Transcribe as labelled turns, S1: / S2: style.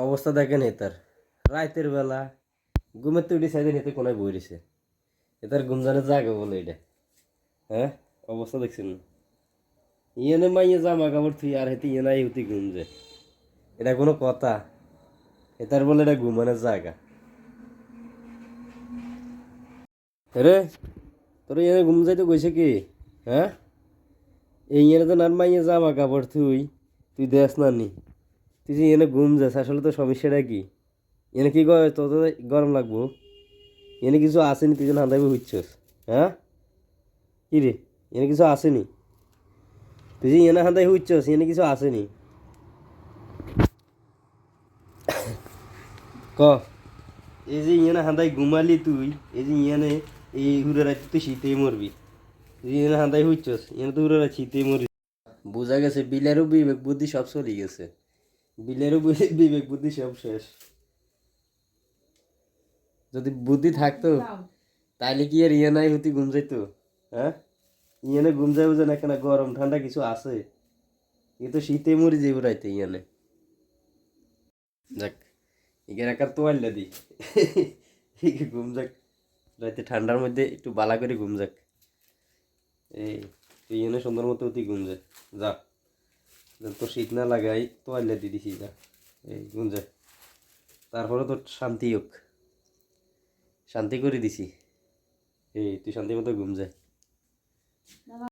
S1: অবস্থা দেখেন এতার রাতের বেলা ঘুমের তো উঠে সাইডে হেতে কোনায় বই রয়েছে। এটার ঘুম জানে জাগে বলে এটা। হ্যাঁ অবস্থা দেখছেন? না ইয়েনে মাইয়ে জামা কাপড় থুই আর হেতে ইয়ে নাই হুতি ঘুম যে এটা কোনো কথা। এটার বলে এটা ঘুমানোর জায়গা। রে তোর ইয়ে ঘুম যাইতে কইছে কি? হ্যাঁ? এই ইয়ে তো নার মাইয়ে জামা কাপড় থুই, তুই দেখ না নি তুই যে এনে ঘুম যাস আসলে তো সমস্যাটা কি? এনে কি কয় তো তো গরম লাগবো? এনে কিছু আসেনি, তুই যেন হান্দাইবে হইছস হ্যাঁ? কি রে? এনে কিছু আসেনি? তুই যে এনে হান্দাই হইছস এনে কিছু আসেনি? ক? এই যে ইয়েনে হান্দাই ঘুমালি তুই, এই যে ইয়েনে এই হুরে রাতে তুই শীতেই মরবি। তুই ইয়েনে হান্দাই হইছস ইয়েনে তো হুরে রাতে শীতেই মরবি। বোঝা গেছে বিলেরও বিবেক বুদ্ধি সব চলে গেছে। বিলেরও বিবেক বুদ্ধি সব শেষ। যদি বুদ্ধি থাকতো তাইলে কি আর ইয়ে নাই হতি ঘুম যাইতো? হ্যাঁ? ইয়েনে ঘুম যাইব যে না কেন গরম ঠান্ডা কিছু আছে। এ তো শীতে মরি যাইব রাইতে ইয়ানে। যাক ইগের একার তোয়াল্লা দি। ইগে ঘুম যাক রাইতে ঠান্ডার মধ্যে একটু বালা করে ঘুম যাক। এই তুই এনে সুন্দর মতো অতি ঘুম যা যা। তোর শীত না লাগাই তোয়াল্লা দিয়ে দিছি, যা। এই গুঞ্জে তারপরে তোর শান্তি হোক। শান্তি করে দিছি। এই, তুই শান্তি মতো ঘুম যা।